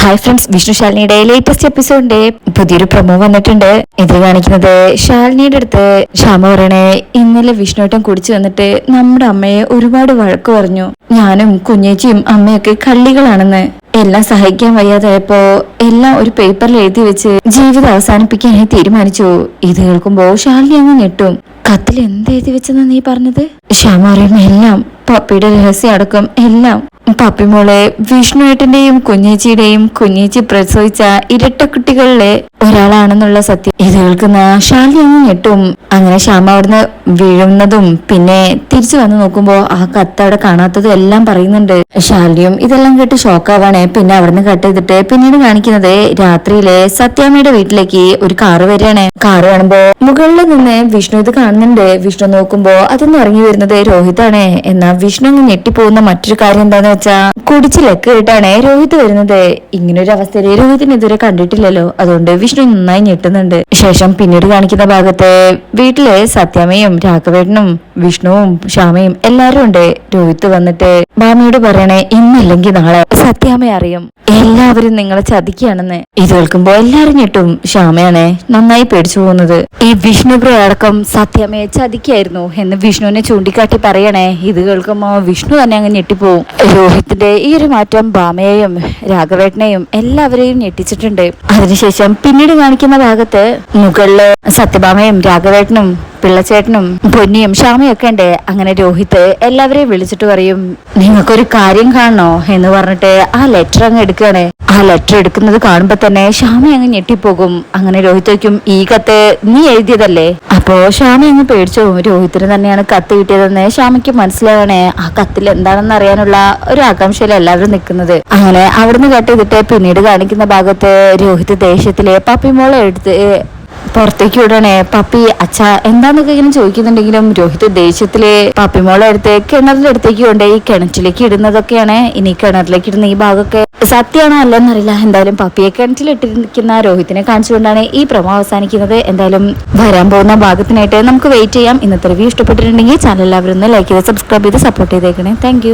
Hi friends Vishnu ശാലിനിയുടെ latest എപ്പിസോഡിന്റെ പുതിയൊരു പ്രൊമോ വന്നിട്ടുണ്ട്. ഇതിൽ കാണിക്കുന്നത് ശാലിനിയുടെ അടുത്ത് ശ്യാമ പറയണേ. ഇന്നലെ വിഷ്ണുവേട്ടൻ കുടിച്ചു വന്നിട്ട് നമ്മുടെ അമ്മയെ ഒരുപാട് വഴക്ക് പറഞ്ഞു. ഞാനും കുഞ്ഞേച്ചിയും അമ്മയൊക്കെ കള്ളികളാണെന്ന്. എല്ലാം സഹായിക്കാൻ വയ്യാതായപ്പോ എല്ലാം ഒരു പേപ്പറിൽ എഴുതി വെച്ച് ജീവിതം അവസാനിപ്പിക്കാനായി തീരുമാനിച്ചു. ഇത് കേൾക്കുമ്പോ ശാലിനി അങ്ങ് ഞെട്ടും. കത്തിൽ എന്ത് എഴുതി വെച്ചെന്നാ നീ പറഞ്ഞത്? ശ്യാമ പറയുന്ന എല്ലാം പപ്പിയുടെ രഹസ്യം അടക്കം എല്ലാം പപ്പിമോളെ വിഷ്ണുവേട്ടന്റെയും കുഞ്ഞേച്ചിയുടെയും കുഞ്ഞേച്ചി പ്രസവിച്ച ഇരട്ട കുട്ടികളിലെ ഒരാളാണെന്നുള്ള സത്യം. ഇത് കേൾക്കുന്ന ശാലി ഞെട്ടും. അങ്ങനെ ശ്യാമ അവിടുന്ന് വീഴുന്നതും പിന്നെ തിരിച്ചു വന്ന് നോക്കുമ്പോ ആ കത്ത് അവിടെ കാണാത്തതും എല്ലാം പറയുന്നുണ്ട്. ശാലിയും ഇതെല്ലാം കേട്ട് ഷോക്കാവാണ്. പിന്നെ അവിടുന്ന് കട്ട് ചെയ്തിട്ട് പിന്നീട് കാണിക്കുന്നത് രാത്രിയിലെ സത്യാമ്മയുടെ വീട്ടിലേക്ക് ഒരു കാറ് വരികയാണ്. കാറ് കാണുമ്പോ മുകളിൽ നിന്ന് വിഷ്ണു ഇത് കാണുന്നുണ്ട്. വിഷ്ണു നോക്കുമ്പോ അതൊന്നും ഇറങ്ങി വരുന്നത് രോഹിതാണ്. എന്നാ വിഷ്ണു അങ്ങ് ഞെട്ടിപ്പോകുന്ന മറ്റൊരു കാര്യം എന്താന്ന് വെച്ചാ കുടിച്ചിലൊക്കെ ലക്ക് കേട്ടാണ് രോഹിത് വരുന്നത്. ഇങ്ങനൊരു അവസ്ഥയിൽ രോഹിതിനെ ഇതുവരെ കണ്ടിട്ടില്ലല്ലോ. അതുകൊണ്ട് വിഷ്ണു നന്നായി ഞെട്ടുന്നുണ്ട്. ശേഷം പിന്നീട് കാണിക്കുന്ന ഭാഗത്ത് വീട്ടിലെ സത്യാമ്മയും രാഘവേട്ടനും വിഷ്ണുവും ശ്യാമയും എല്ലാരും ഉണ്ട്. രോഹിത്ത് വന്നിട്ട് മാമിയോട് പറയണേ ഇന്നല്ലെങ്കിൽ നാളെ. സത്യാമ്മ അറിയും. എല്ലാവരും നിങ്ങളെ ചതിക്കുകയാണെന്ന്. ഇത് കേൾക്കുമ്പോ എല്ലാരും ഞെട്ടും. ശ്യാമയാണെ നന്നായി പേടിച്ചു പോകുന്നത്. ഈ വിഷ്ണു അടക്കം സത്യാമ്മയെ ചതിക്കായിരുന്നു എന്ന് വിഷ്ണുവിനെ ചൂണ്ടിക്കാട്ടി പറയണേ. ഇത് കേൾക്കുമ്പോ വിഷ്ണു തന്നെ അങ്ങ് ഞെട്ടിപ്പോവും. രോഹിത്തിന്റെ ഈ ഒരു മാറ്റം ഭാമയെയും രാഘവേട്ടനെയും എല്ലാവരെയും ഞെട്ടിച്ചിട്ടുണ്ട്. അതിനുശേഷം പിന്നീട് കാണിക്കുന്ന ഭാഗത്ത് മുകളിൽ സത്യഭാമയും രാഘവേട്ടനും പിള്ളച്ചേട്ടനും പൊന്നിയും ശ്യാമയും ഒക്കെ ഉണ്ട്. അങ്ങനെ രോഹിത് എല്ലാവരെയും വിളിച്ചിട്ട് പറയും നിങ്ങൾക്കൊരു കാര്യം കാണണോ? എന്ന് പറഞ്ഞിട്ട് ആ ലെറ്റർ അങ്ങ് എടുക്കുകയാണ്. ആ ലെറ്റർ എടുക്കുന്നത് കാണുമ്പോ തന്നെ ഷാമി അങ്ങ് ഞെട്ടിപ്പോകും. അങ്ങനെ രോഹിത് വയ്ക്കും ഈ കത്ത് നീ എഴുതിയതല്ലേ? അപ്പോ ഷാമി അങ്ങ് പേടിച്ചു. പോകും. രോഹിത്തിന് തന്നെയാണ് കത്ത് കിട്ടിയതെന്ന് ഷാമിക്ക് മനസ്സിലാവണേ. ആ കത്തിൽ എന്താണെന്ന് അറിയാനുള്ള ഒരു ആകാംക്ഷയിൽ എല്ലാവരും നിൽക്കുന്നത്. അങ്ങനെ അവിടുന്ന് കട്ട് ചെയ്തിട്ട് പിന്നീട് കാണിക്കുന്ന ഭാഗത്ത് രോഹിത് ദേഷ്യത്തിലെ പപ്പിമോളെ എടുത്ത് പുറത്തേക്ക് വിടണേ പപ്പി അച്ഛ എന്താന്നൊക്കെ ഇങ്ങനെ ചോദിക്കുന്നുണ്ടെങ്കിലും രോഹിത് ദേഷ്യത്തിൽ പപ്പിമോളെ അടുത്ത് കിണറിന്റെ അടുത്തേക്ക് കൊണ്ടുപോയി കിണറ്റിലേക്ക് ഇടുന്നതൊക്കെയാണ്. ഇനി കിണറിലേക്ക് ഇടുന്ന ഈ ഭാഗമൊക്കെ സത്യമാണോ അല്ലെന്നറിയില്ല എന്തായാലും പപ്പിയെ കിണറ്റിലിട്ടിരിക്കുന്ന രോഹിത്തിനെ കാണിച്ചുകൊണ്ടാണ് ഈ പ്രമോ അവസാനിക്കുന്നത്. എന്തായാലും വരാൻ പോകുന്ന ഭാഗത്തിനായിട്ട് നമുക്ക് വെയിറ്റ് ചെയ്യാം. ഇന്നത്തെ റിവ്യൂ ഇഷ്ടപ്പെട്ടിട്ടുണ്ടെങ്കിൽ ചാനൽ എല്ലാവരും ഒന്ന് ലൈക്ക് ചെയ്ത് സബ്സ്ക്രൈബ് ചെയ്ത് സപ്പോർട്ട് ചെയ്തേക്കണേ. താങ്ക്